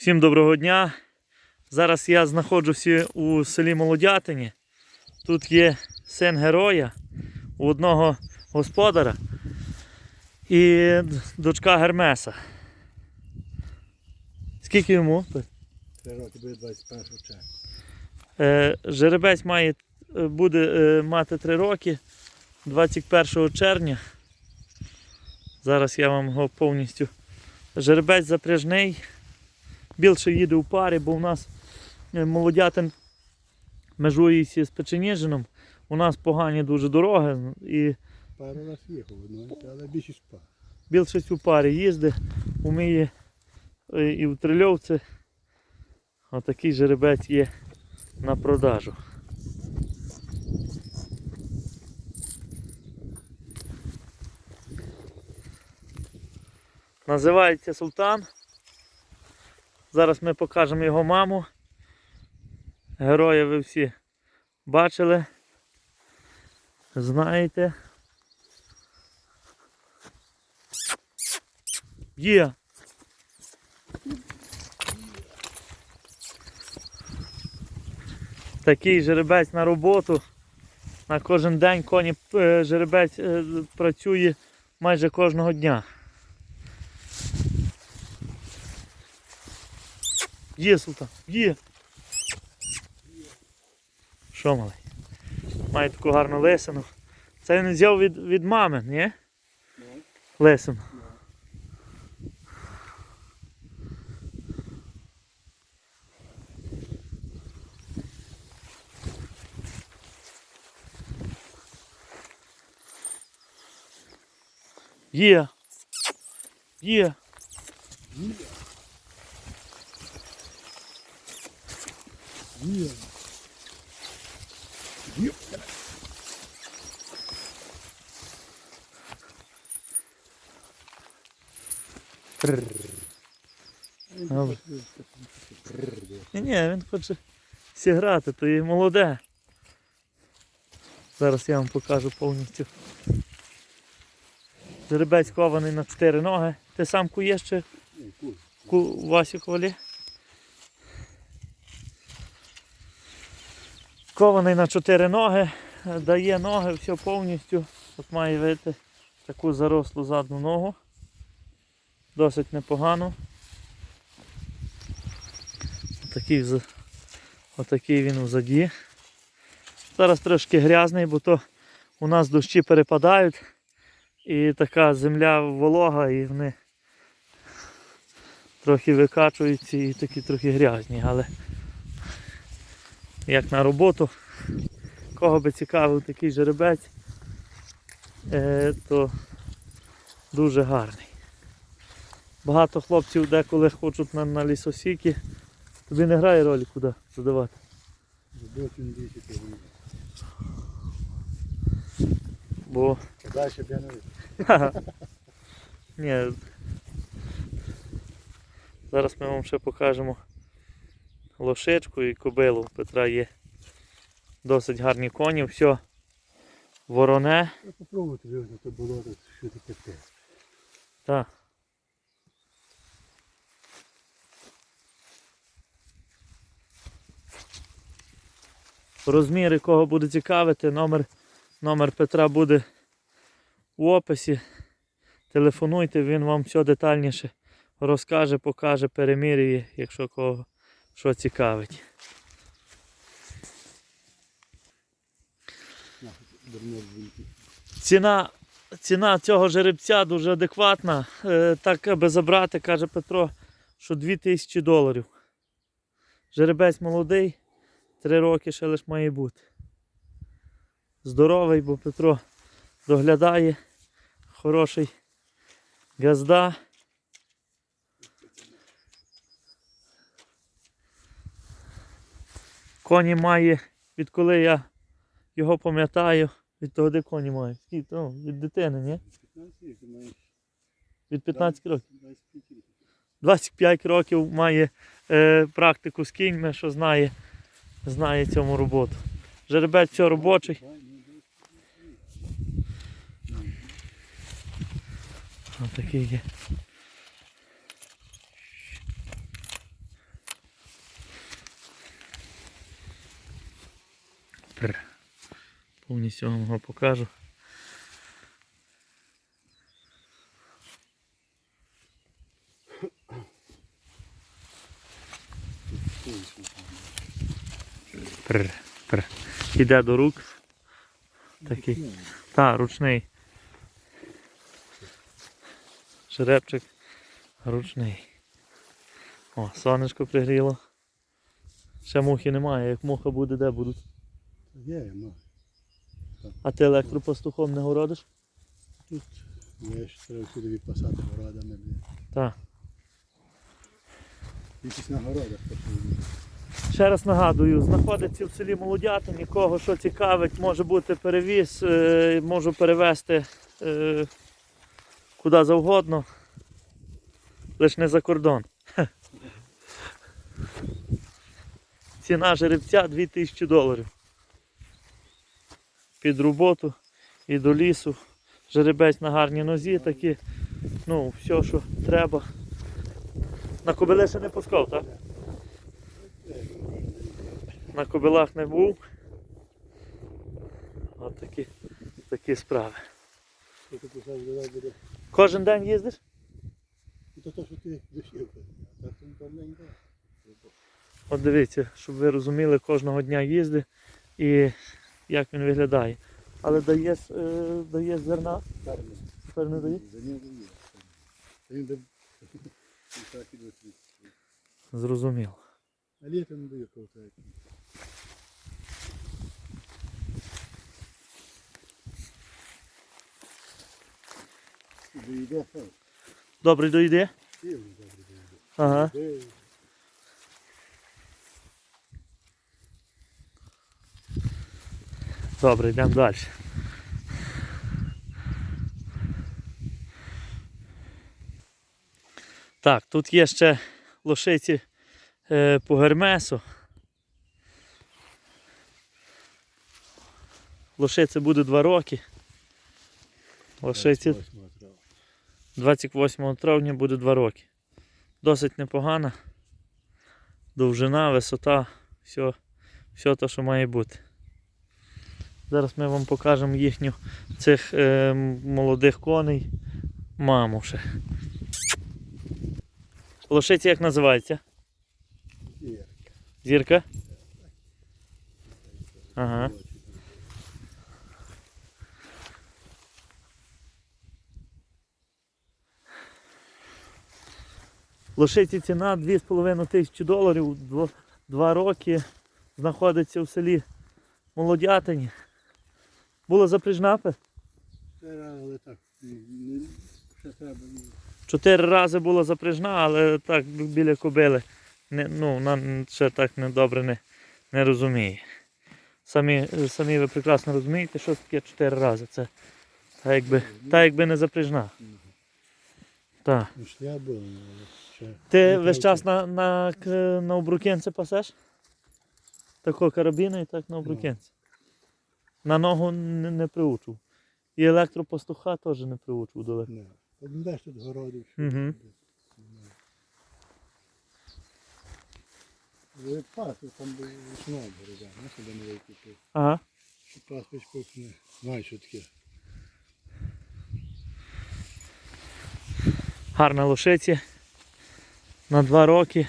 Всім доброго дня. Зараз я знаходжуся у селі Молодятині. Тут є син героя у одного господара і дочка Гермеса. Скільки йому? Три роки буде 21 червня. Е, Жеребець має, е, буде е, мати 3 роки 21 червня. Зараз я вам його повністю. Жеребець запряжний. Більше їде у парі, бо у нас е, молодятин межується з Печеніжином. У нас погані дуже дороги і Пару раз їхав, ну, але більшість пар. більшість у парі їздить, вміє е, і в трильовці. Отакий жеребець є на продажу. Називається Султан. Зараз ми покажемо його маму. Героя ви всі бачили. Знаєте. Є. Такий жеребець на роботу. На кожен день коні е, жеребець е, працює майже кожного дня. Є, султан, є. Що малий? Має таку гарну лисину. Це він взяв від, від мами, ні? Лисину. Є. Є. Є. Є. Ні, ні, він хоче зіграти, то і молоде. Зараз я вам покажу повністю. Жеребець кований на чотири ноги. Ти сам куєш чи ку Васю ковалі? Кований на чотири ноги, дає ноги, все повністю. От має вийти таку зарослу задну ногу. Досить непогано. Отакий, отакий він взаді. Зараз трошки грязний, бо то у нас дощі перепадають. І така земля волога, і вони трохи викачуються і такі трохи грязні, але як на роботу, кого би цікавив такий жеребець, е, то дуже гарний. Багато хлопців деколи хочуть на, на лісосіки. Тобі не грає ролі куди задавати. Зробив він 10 гривень. Бо Далі б я не вийшов. Ні. Зараз ми вам ще покажемо лошичку і кобилу. Петра є досить гарні коні, все вороне. Я попробую тобі то болото, що таке те. Так. Розміри, кого буде цікавити, номер, номер Петра буде в описі. Телефонуйте, він вам все детальніше розкаже, покаже, перемірює, якщо кого що цікавить. Ціна, ціна цього жеребця дуже адекватна. Е, так аби забрати, каже Петро, що 2000 доларів. Жеребець молодий, 3 роки ще лише має бути. Здоровий, бо Петро доглядає, хороший газда. Коні має, відколи я його пам'ятаю, від того, де коні має. Скільки? Ну, від дитини, ні? 15 років маєш. Від 15 років. 25 років. має е, практику з кіньми, що знає, знає цьому роботу. Жеребець все робочий. Ось такий є. Пр. Повністю вам його покажу. Пр. Пр. Іде до рук. Такий. Та, ручний. Жеребчик ручний. О, сонечко пригріло. Ще мухи немає, як муха буде, де будуть. Є, ну. А ти електропастухом не городиш? Тут я ще треба сюди відпасати городами. блін. Так. Якісь на городах посуді. Ще раз нагадую, знаходиться в селі Молодятин, нікого що цікавить, може бути перевіз, е, можу перевезти е, куди завгодно, лише не за кордон. Ціна жеребця 2000 доларів. Під роботу і до лісу. Жеребець на гарній нозі, такі, ну, все, що треба. На кобиле ще не пускав, так? На кобилах не був. От такі, такі справи. Кожен день їздиш? То те, що ти. От дивіться, щоб ви розуміли, кожного дня їздить і як він виглядає. Але даєш, е, даєш зерна, тепер не дає. Зрозуміло. А літом дає ковтати. Доїде. Добре доїде. Ага. Добре, йдемо далі. Так, тут є ще лошиці е, по гермесу. Лошиці буде 2 роки. Лошиці 28 травня буде 2 роки. Досить непогана. Довжина, висота, все, все те, що має бути. Зараз ми вам покажемо їхню цих е, молодих коней. Маму ще. Лошиці як називається? Є. Зірка? Ага. Лошиці ціна 2,5 тисячі доларів, 2 роки. Знаходиться в селі Молодятині. Була? Це, але так, ще треба. ну, Чотири рази була запряжна, але так біля кобили. Не, ну, вона ще так недобре не, не розуміє. Самі, самі ви прекрасно розумієте, що таке чотири рази. Це та якби, та якби не запряжна. Так. Ну, ну. Ти Ну, весь час на, на, на обрукенці пасеш? Тако карабіна і так на обрукенці. На ногу не, не приучив. І електропастуха теж не приучив далеко. Не. От тут городів. Але пасу там весна города, не себе не викупив. Ага. Що пас хоч не знаю, що таке. Гарна лошиці. На два роки.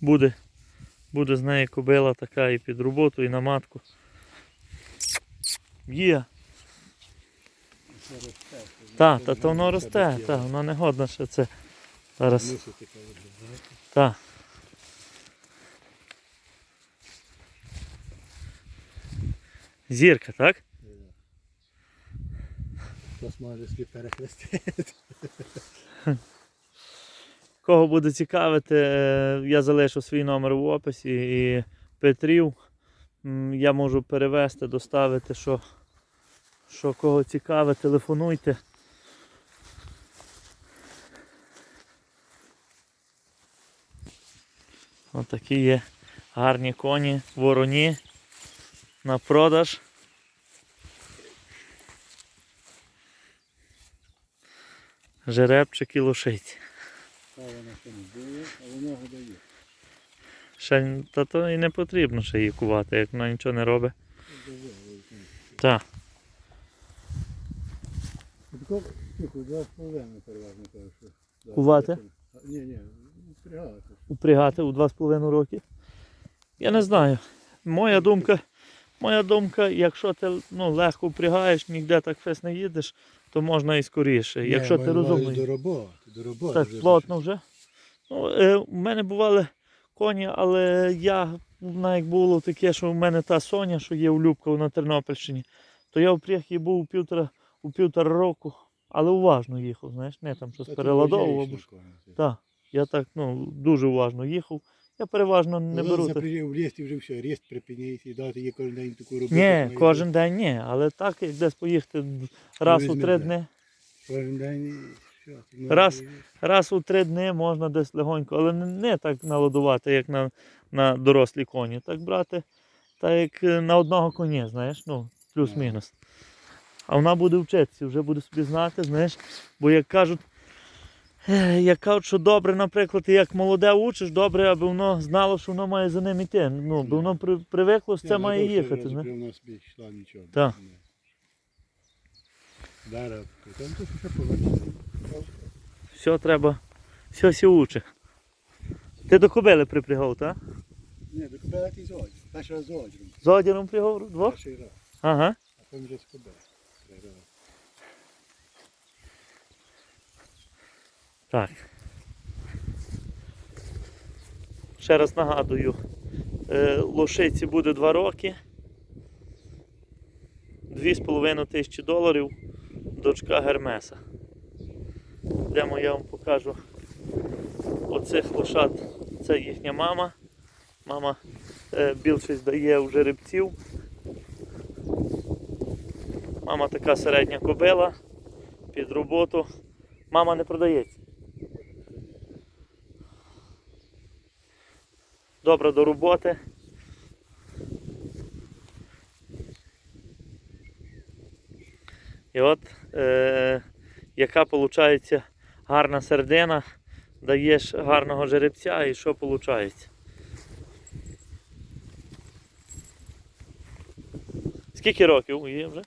Буде, буде з неї кобила така і під роботу, і на матку. Є. Так, та то воно росте, та, воно не годно ще це. Зараз. Так. Зірка, так? Собі перехрестити. Кого буде цікавити, е, я залишу свій номер в описі і Петрів. Я можу перевезти, доставити, що, що кого цікавить, телефонуйте. Отакі є гарні коні, вороні на продаж. Жеребчик і лошиці. Та вона ще не а воно дає. Ще, та то і не потрібно ще її кувати, як вона нічого не робить. Так. Тихо, два з половиною переважно кажу, Кувати? Ні, ні, впрягати. упрягати у 2,5 роки. Я не знаю. Моя думка, моя думка, якщо ти ну, легко впрягаєш, ніде так фес не їдеш, то можна і скоріше. якщо ти розумний. До роботи, до роботи. Так, вже плотно вже. Ну, е, у мене бували коні, але я, як було таке, що в мене та Соня, що є у Любкові на Тернопільщині, то я впряг її був у півтора, у півтора року, але уважно їхав, знаєш, не там щось переладовував. Так, я так ну, дуже уважно їхав. Я переважно не Ну, беру. запряжив в лісі вже все, ріст припиняється і дати їй кожен день таку роботу. Ні, має кожен день ні, але так, як десь поїхати раз у візьми, три дні. Кожен день і Раз. Раз у три дні можна десь легонько, але не, не так наладувати, як на, на дорослі коні. Так брати, так як е, на одного коні, знаєш, ну, плюс-мінус. А вона буде вчитися, вже буде собі знати, знаєш, бо як кажуть, як кажуть, що добре, наприклад, ти як молоде учиш, добре, аби воно знало, що воно має за ним іти. Ну, бо воно при, привикло, що це має їхати. вже Знаєш? прямо на собі йшла нічого. Так. Дара, там то ще побачили. Все треба, все сі учить. Ти до кобили припрягав, так? Ні, до кобила ти зодь. Перший раз зодь. З одягом пригав двох? Перший раз. Ага. А потім вже з кобила. Три рази. Так. Ще раз нагадую, е, лошиці буде 2 роки. 2,5 тисячі доларів. Дочка Гермеса. Йдемо, я вам покажу оцих лошад. Це їхня мама. Мама е, більшість дає у жеребців. Мама така середня кобила під роботу. Мама не продається. Добре до роботи. І от е, яка виходить гарна середина, даєш гарного жеребця і що виходить? Скільки років є вже?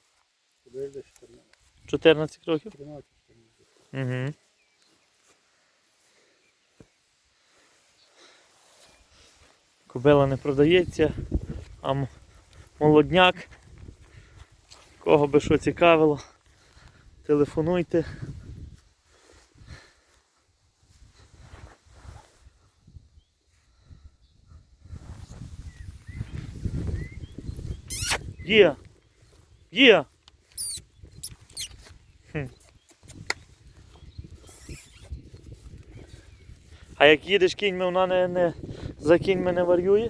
Кобила десь 14. 14 років? 13. Угу. Кобила не продається, а молодняк. Кого би що цікавило, телефонуйте. Є! Є! А як їдеш кіньми, вона не, не за кіньми не варює?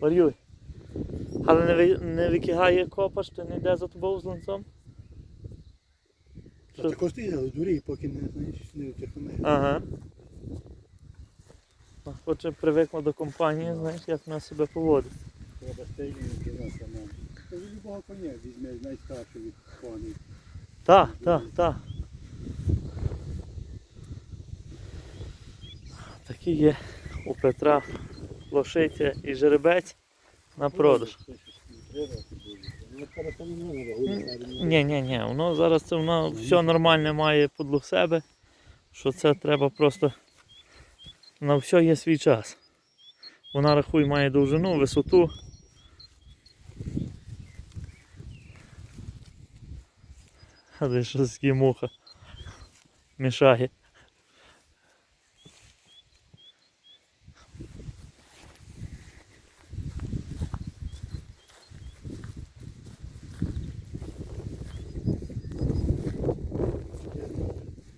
Варює. Але не, не викигає копа, що не йде за тобою з ланцом? Та ти кости, але дурі, поки не знаєш, не втихне. Ага. Хоче привикла до компанії, знаєш, як вона себе поводить. Треба стейки кіно самому. Та від любого коня візьме найстарший від коней. Так, так, так. Такі є у Петра лошиця і жеребець на продаж. Ні, ні, ні, воно зараз це воно все нормальне має подлу себе, що це треба просто на все є свій час. Вона рахуй має довжину, висоту. А де що такі муха мішає.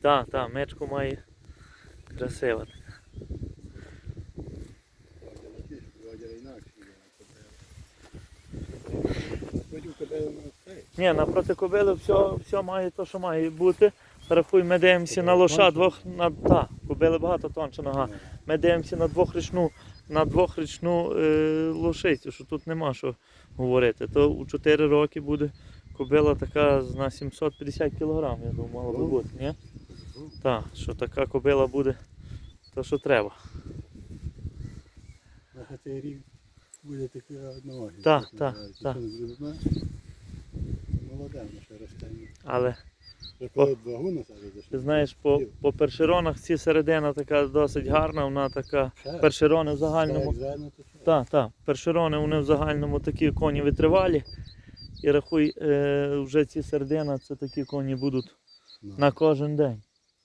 Так, так, мечку має красива. Ні, напроти кобили все, все має те, що має бути. Рахуй, ми дивимося на лоша двох на та, кобили багато тонша нога. Ми дивимося на двохрічну, на двохрічну е, лошицю, що тут нема що говорити. То у 4 роки буде кобила така на 750 кг, я думаю, мала би бути, ні? Так, що така кобила буде, то що треба. А цей рік буде таке одного. Так, так, так. Вона ще росте. Але на себе ти знаєш, по, по першеронах ці середина така досить гарна, вона така. Першерони в загальному. Так, так. Першерони вони в загальному такі коні витривалі. І рахуй, е, вже ці середина це такі коні будуть Ну. на кожен день.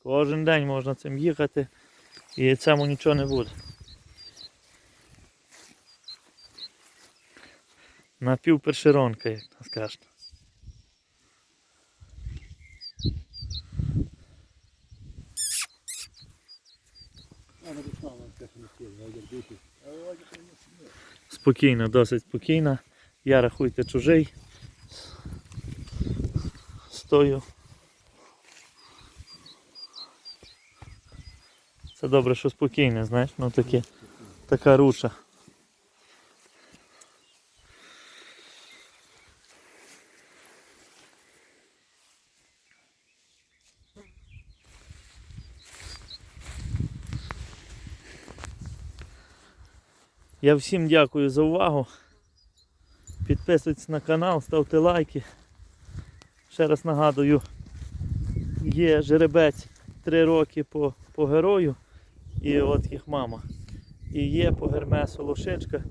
Кожен день можна цим їхати і цьому нічого не буде. Напівпершеронка, як не сіла. Спокійно, досить спокійно. Я рахуйте чужий. Стою. Це добре, що спокійне, знаєш, ну таке, така руша. Я всім дякую за увагу. Підписуйтесь на канал, ставте лайки. Ще раз нагадую, є жеребець 3 роки по, по герою і от їх мама. І є по гермесу лошичка.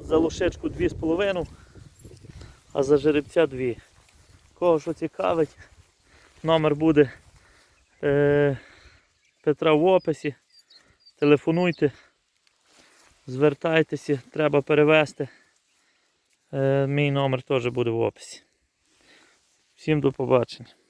За лошичку 2,5, а за жеребця 2. Кого що цікавить, номер буде е, Петра в описі. Телефонуйте. Звертайтеся, треба перевезти. Е, мій номер теж буде в описі. Всім до побачення.